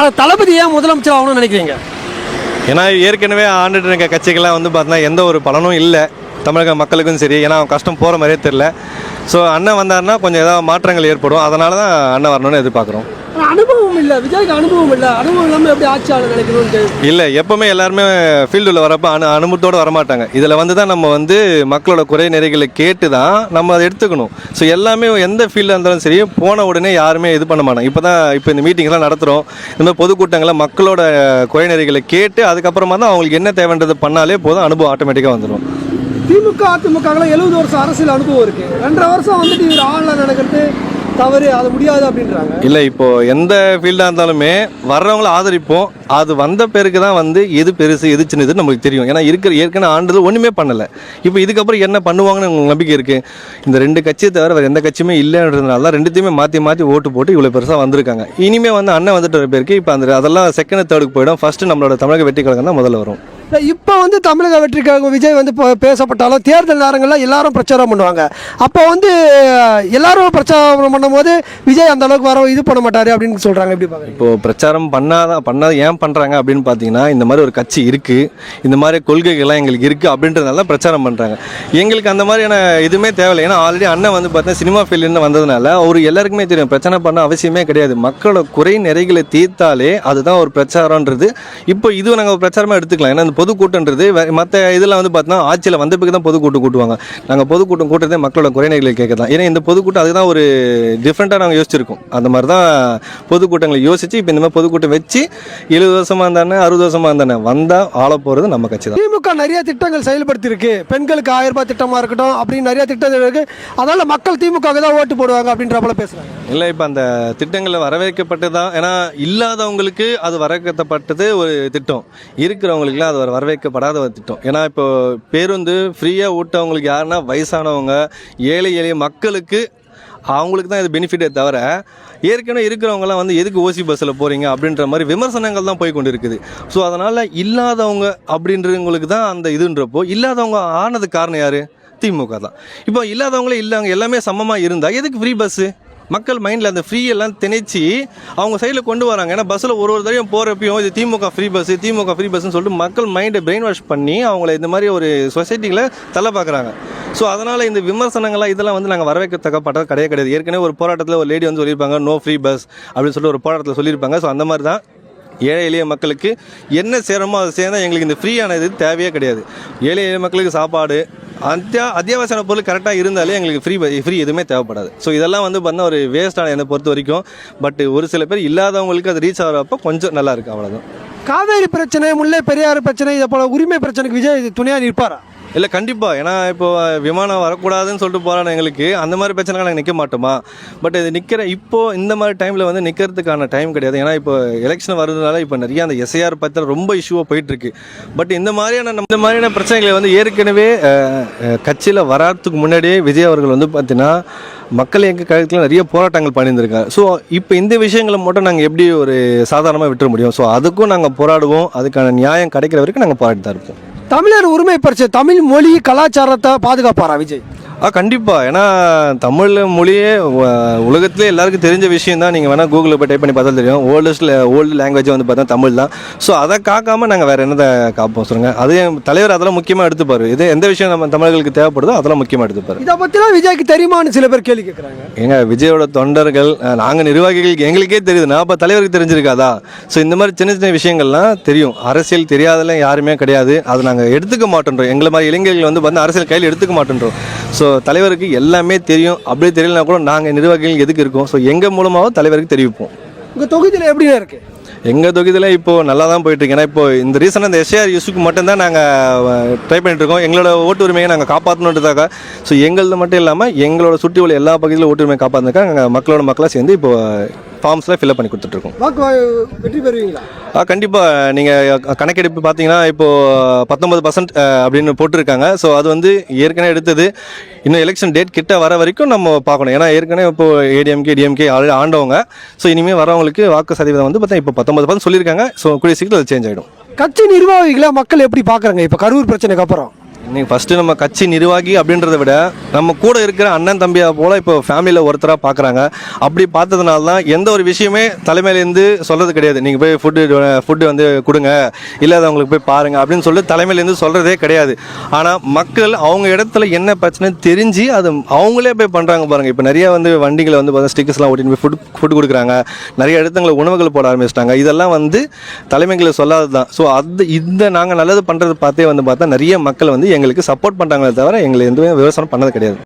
ஆனால் தளபதி ஏன் முதலமைச்சர் ஆகணும்னு நினைக்கிறீங்க? ஏன்னா ஏற்கனவே ஆண்டுட்டு இருக்க கட்சிகள்லாம் வந்து பார்த்தீங்கன்னா எந்த ஒரு பலனும் இல்லை. தமிழக மக்களுக்கும் சரி ஏன்னா அவன் கஷ்டம் போகிற மாதிரியே தெரில ஸோ அண்ணன் வந்தாருன்னா கொஞ்சம் ஏதாவது மாற்றங்கள் ஏற்படும். அதனால தான் அண்ணன் வரணும்னு எதிர்பார்க்குறோம். அனுபவம் இல்லை விஜய்க்கு அனுபவம் இல்லை. அனுபவம் இல்லாமல் எப்படி ஆட்சி ஆள நினைக்கணும்னு இல்லை எப்போவுமே எல்லாருமே ஃபீல்டில் வரப்போ அனு அனுபவத்தோடு வரமாட்டாங்க. இதில் வந்து தான் நம்ம வந்து மக்களோட குறை நிறைகளை கேட்டு தான் நம்ம அதை எடுத்துக்கணும். ஸோ எல்லாமே எந்த ஃபீல்டாக இருந்தாலும் சரி போன உடனே யாருமே இது பண்ண மாட்டாங்க. இப்போ தான் இப்போ இந்த மீட்டிங்லாம் நடத்துகிறோம் இந்த மாதிரி பொதுக்கூட்டங்களை மக்களோட குறை நிறைகளை கேட்டு அதுக்கப்புறமா தான் அவங்களுக்கு என்ன தேவைன்றது பண்ணாலே போதும் அனுபவம் ஆட்டோமேட்டிக்காக வந்துடும் திமுக அதிமுகலாம் எழுபது வருஷம் அரசியல் அனுபவம் இருக்கு. ரெண்டரை வருஷம் வந்துட்டு இவர் ஆள்ல நடக்கிறது. தவறு அது முடியாது அப்படின்றாங்க. இல்லை இப்போ எந்த ஃபீல்டாக இருந்தாலுமே வர்றவங்கள ஆதரிப்போம். அது வந்த பேருக்கு தான் வந்து எது பெருசு எது சின்னது நமக்கு தெரியும். ஏன்னா இருக்கிற ஏற்கனவே ஆண்டது ஒன்றுமே பண்ணலை. இப்போ இதுக்கப்புறம் என்ன பண்ணுவாங்கன்னு உங்களுக்கு நம்பிக்கை இருக்குது இந்த ரெண்டு கட்சியை தவிர வேறு எந்த கட்சியுமே இல்லைன்றதுனால தான் ரெண்டுத்தையுமே மாற்றி மாற்றி ஓட்டு போட்டு இவ்வளோ பெருசாக வந்திருக்காங்க. இனிமேல் வந்து அண்ணன் வந்துட்டு வர பேருக்கு இப்போ அந்த அதெல்லாம் செகண்ட் தேர்டுக்கு போயிடும். ஃபஸ்ட்டு நம்மளோட தமிழக வெற்றி கழகம் தான் முதல்ல வரும். இப்போ வந்து தமிழக வெற்றிக்காக விஜய் வந்து இப்போ பேசப்பட்டாலும் தேர்தல் நேரங்களில் எல்லாரும் பிரச்சாரம் பண்ணுவாங்க. அப்போ வந்து எல்லாரும் பிரச்சாரம் பண்ணும்போது விஜய் அந்த அளவுக்கு வர இது பண்ண மாட்டார் அப்படின்னு சொல்கிறாங்க எப்படி பாக்குறீங்க? இப்போ பிரச்சாரம் பண்ணாதான் பண்ணாத ஏன் பண்ணுறாங்க அப்படின்னு பார்த்தீங்கன்னா இந்த மாதிரி ஒரு கட்சி இருக்குது இந்த மாதிரி கொள்கைகள்லாம் எங்களுக்கு இருக்குது அப்படின்றதுனால பிரச்சாரம் பண்ணுறாங்க எங்களுக்கு அந்த மாதிரியான இதுவுமே தேவையில்லை. ஏன்னா ஆல்ரெடி அண்ணன் வந்து பார்த்தீங்கன்னா சினிமா ஃபீல்ட்லேருந்து வந்ததுனால அவர் எல்லாருக்குமே தெரியும். பிரச்சனை பண்ண அவசியமே கிடையாது. மக்களோட குறை நிறைகளை தீர்த்தாலே அதுதான் ஒரு பிரச்சாரம்ன்றது. இப்போ இது நாங்கள் பிரச்சாரமாக எடுத்துக்கலாம். ஏன்னா இந்த பொதுக்கூட்டன்றது மற்ற இதில் வந்து பார்த்தீங்கன்னா ஆட்சியில் வந்த பிறகு தான் பொதுக்கூட்டம் கூட்டுவாங்க. நாங்கள் பொதுக்கூட்டம் கூட்டுறதே மக்களோட குறைநிலைகளை கேட்க தான் ஏன்னா இந்த பொதுக்கூட்டம் அதுதான் ஒரு டிஃப்ரெண்ட்டாக நாங்கள் யோசிச்சிருக்கோம். அந்த மாதிரி தான் பொதுக்கூட்டங்களை யோசிச்சு இப்போ இந்த மாதிரி பொதுக்கூட்டம் வச்சு எழுபது வருஷமாக இருந்தானே அறுபது வருஷமாக இருந்தானே வந்தால் ஆள போகிறது நம்ம கட்சி தான் திமுக நிறைய திட்டங்கள் செயல்படுத்தி இருக்கு பெண்களுக்கு ஆயிரம் ரூபாய் திட்டமா இருக்கட்டும் அப்படின்னு நிறைய திட்டங்கள் இருக்கு. அதனால மக்கள் திமுக தான் ஓட்டு போடுவாங்க அப்படின்ற போல பேசுறாங்க. இல்லை இப்போ அந்த திட்டங்களில் வரவேற்கப்பட்டு தான் ஏன்னா இல்லாதவங்களுக்கு அது வரவேற்கப்பட்டது ஒரு திட்டம். இருக்கிறவங்களுக்குலாம் அது வரவேற்கப்படாத ஒரு திட்டம். ஏன்னா இப்போ பேருந்து ஃப்ரீயாக ஊட்டவங்களுக்கு யாருன்னா வயசானவங்க ஏழை எளிய மக்களுக்கு அவங்களுக்கு தான் இது பெனிஃபிட்டே தவிர ஏற்கனவே இருக்கிறவங்கலாம் வந்து எதுக்கு ஓசி பஸ்ஸில் போகிறீங்க அப்படின்ற மாதிரி விமர்சனங்கள் தான் போய் கொண்டு இருக்குது ஸோ அதனால் இல்லாதவங்க அப்படின்றவங்களுக்கு தான் அந்த இதுன்றப்போ இல்லாதவங்க ஆனது காரணம் யார்? திமுக தான். இப்போ இல்லாதவங்களே இல்லாங்க எல்லாமே சமமாக இருந்தால் எதுக்கு ஃப்ரீ பஸ்ஸு மக்கள் மைண்டில் அந்த ஃப்ரீ எல்லாம் திணைச்சி அவங்க சைடில் கொண்டு வராங்க. ஏன்னா பஸ்ஸில் ஒரு ஒரு தடவையும் போகிறப்பையும் இது DMK free bus DMK free பஸ்ன்னு சொல்லிட்டு மக்கள் மைண்டை பிரெயின் வாஷ் பண்ணி அவங்கள இந்த மாதிரி ஒரு சொசைட்டியில் தள்ள பார்க்குறாங்க ஸோ அதனால் இந்த விமர்சனங்கள்லாம் இதெல்லாம் வந்து நாங்கள் வரவேற்கத்தக்கப்பட்டது கிடையாது கிடையாது. ஏற்கனவே ஒரு போராட்டத்தில் ஒரு லேடி வந்து சொல்லியிருப்பாங்க நோ ஃப்ரீ பஸ் அப்படின்னு சொல்லிட்டு ஒரு போராட்டத்தில் சொல்லியிருப்பாங்க. ஸோ அந்த மாதிரி தான் ஏழை எளிய மக்களுக்கு என்ன சேரமோ அதை சேர்ந்தால் எங்களுக்கு இந்த ஃப்ரீயான இது தேவையே கிடையாது. ஏழை எளிய மக்களுக்கு சாப்பாடு அத்தியா அத்தியாவசியான பொருள் கரெக்டாக இருந்தாலே எங்களுக்கு ஃப்ரீ ஃப்ரீ எதுவுமே தேவைப்படாது. ஸோ இதெல்லாம் வந்து பார்த்தா ஒரு வேஸ்டான என்னை பொறுத்த வரைக்கும் பட் ஒரு சில பேர் இல்லாதவங்களுக்கு அது ரீச் ஆகிறப்போ கொஞ்சம் நல்லா இருக்குது அவ்வளோதான் காவேரி பிரச்சனை முல்லை பெரியாறு பிரச்சனை இதை போல உரிமை பிரச்சனைக்கு விஜய் துணையாக நிற்பாரா? இல்லை கண்டிப்பாக ஏன்னா இப்போ விமானம் வரக்கூடாதுன்னு சொல்லிட்டு போகிறாங்க எங்களுக்கு அந்த மாதிரி பிரச்சனைகள் நாங்கள் நிற்க மாட்டோமா? பட் இது நிற்கிற இப்போது இந்த மாதிரி டைமில் வந்து நிற்கிறதுக்கான டைம் கிடையாது. ஏன்னா இப்போ எலெக்ஷன் வருதுனால இப்போ நிறைய அந்த எஸ்ஐஆர் பற்றி ரொம்ப இஷ்யூவாக போயிட்டுருக்கு பட் இந்த மாதிரியான இந்த மாதிரியான பிரச்சனைகளை வந்து ஏற்கனவே கட்சியில் வராதுக்கு முன்னாடியே விஜய் அவர்கள் வந்து பார்த்தீங்கன்னா மக்கள் எங்கள் கழகத்தில் நிறைய போராட்டங்கள் பண்ணியிருந்திருக்காங்க ஸோ இப்போ இந்த விஷயங்களை மட்டும் நாங்கள் எப்படி ஒரு சாதாரணமாக விட்டுற முடியும்? ஸோ அதுக்கும் நாங்கள் போராடுவோம். அதுக்கான நியாயம் கிடைக்கிற வரைக்கும் நாங்கள் போராடி தான் இருப்போம். தமிழர் உரிமை பிரச்சனை தமிழ் மொழி கலாச்சாரத்தை பாதுகாப்பாரா விஜய்? ஆ கண்டிப்பாக ஏன்னா தமிழ் மொழியே உலகத்திலே எல்லாருக்கும் தெரிஞ்ச விஷயம் தான் நீங்கள் வேணால் கூகுளில் போய் டைப் பண்ணி பார்த்தா தெரியும். ஓல்டஸ்ட் ஓல்டு லாங்குவேஜ் வந்து பார்த்தா தமிழ் தான். ஸோ அதை காக்காம நாங்கள் வேறு என்னதை காப்போம் சொல்லுங்கள் அது என் தலைவர் அதெல்லாம் முக்கியமாக எடுத்துப்பார். இது எந்த விஷயம் நம்ம தமிழர்களுக்கு தேவைப்படுதோ அதெல்லாம் முக்கியமாக எடுத்துப்பார். இதை பற்றிலாம் விஜய்க்கு தெரியுமான்னு சில பேர் கேள்வி கேட்குறாங்க. ஏங்க விஜயோட தொண்டர்கள் நாங்கள் நிர்வாகிகளுக்கு எங்களுக்கே தெரியுது. நான் அப்போ தலைவருக்கு தெரிஞ்சிருக்காதா? ஸோ இந்த மாதிரி சின்ன சின்ன விஷயங்கள்லாம் தெரியும். அரசியல் தெரியாதெல்லாம் யாருமே கிடையாது. அதை நாங்கள் எடுத்துக்க மாட்டேன்றோம். எங்களை மாதிரி இளைஞர்கள் வந்து வந்து அரசியல் கையில் எடுத்துக்க மாட்டேன்றோம். ஸோ தலைவருக்கு எல்லாமே தெரியும். அப்படியே தெரியலனா கூட நாங்கள் நிர்வாகிகள் எதுக்கு இருக்கோம்? ஸோ எங்கள் மூலமாகவும் தலைவருக்கு தெரிவிப்போம். உங்கள் தொகுதியில் எப்படிண்ணா இருக்கு? எங்கள் தொகுதியில் இப்போது நல்லா தான் போயிட்டுருக்கு. ஏன்னா இப்போ இந்த ரீசனாக இந்த எஸ்ஏஆர் இஷ்யூக்கு மட்டும்தான் நாங்கள் ட்ரை பண்ணிட்டு இருக்கோம். எங்களோட ஓட்டு உரிமையை நாங்கள் காப்பாற்றணுன்றதுக்காக ஸோ எங்களது மட்டும் இல்லாமல் எங்களோட சுற்றி உள்ள எல்லா பகுதியிலும் ஓட்டு உரிமையை காப்பாற்றுறதுக்காக நாங்கள் மக்களோட மக்களாக சேர்ந்து இப்போ ஃபார்ம்ஸ்லாம் ஃபில்அப் பண்ணி கொடுத்துட்ருக்கோம். வாக்கு வெற்றி பெறுவீங்களா? ஆ கண்டிப்பாக நீங்கள் கணக்கெடுப்பு பார்த்தீங்கன்னா இப்போது பத்தொன்பது பர்சன்ட் அப்படின்னு போட்டிருக்காங்க. ஸோ அது வந்து ஏற்கனவே எடுத்தது. இன்னும் எலெக்ஷன் டேட் கிட்ட வர வரைக்கும் நம்ம பார்க்கணும். ஏன்னா ஏற்கனவே இப்போ ஏடிஎம்கே டிஎம்கே ஆல்ரெடி ஆண்டவங்க. ஸோ இனிமேல் வரவங்களுக்கு வாக்கு சதவீதம் வந்து பார்த்தா இப்போ பத்தொன்பது பர்சன்ட் சொல்லியிருக்காங்க. ஸோ கூடிய சீக்கிரம் அது சேஞ்ச் ஆகிடும் கட்சி நிர்வாகிகளை மக்கள் எப்படி பார்க்குறாங்க இப்போ கரூர் பிரச்சனைக்கு அப்புறம். நீங்கள் ஃபஸ்ட்டு நம்ம கட்சி நிர்வாகி அப்படின்றத விட நம்ம கூட இருக்கிற அண்ணன் தம்பியாக போல் இப்போ ஃபேமிலியில் ஒருத்தராக பார்க்குறாங்க அப்படி பார்த்ததுனால தான் எந்த ஒரு விஷயமே தலைமையிலேருந்து சொல்கிறது கிடையாது. நீங்கள் போய் ஃபுட்டு ஃபுட்டு வந்து கொடுங்க. இல்லாதவங்களுக்கு போய் பாருங்க அப்படின்னு சொல்லி தலைமையிலேருந்து சொல்கிறதே கிடையாது. ஆனால் மக்கள் அவங்க இடத்துல என்ன பிரச்சனை தெரிஞ்சு அது அவங்களே போய் பண்ணுறாங்க பாருங்கள் இப்போ நிறைய வந்து வண்டிகளை வந்து பார்த்தா ஸ்டிக்கர்ஸ்லாம் ஓட்டின்னு போய் ஃபுட் ஃபுட் கொடுக்குறாங்க. நிறைய இடத்துல உணவுகள் போட ஆரம்பிச்சிட்டாங்க. இதெல்லாம் வந்து தலைமைகளை சொல்லாதது தான் ஸோ அது இந்த நாங்கள் நல்லது பண்ணுறது பார்த்தே வந்து பார்த்தா நிறைய மக்கள் வந்து எங்களுக்கு சப்போர்ட் பண்ணுறாங்களே தவிர எங்களை எந்த விவசாயம் பண்ணது கிடையாது.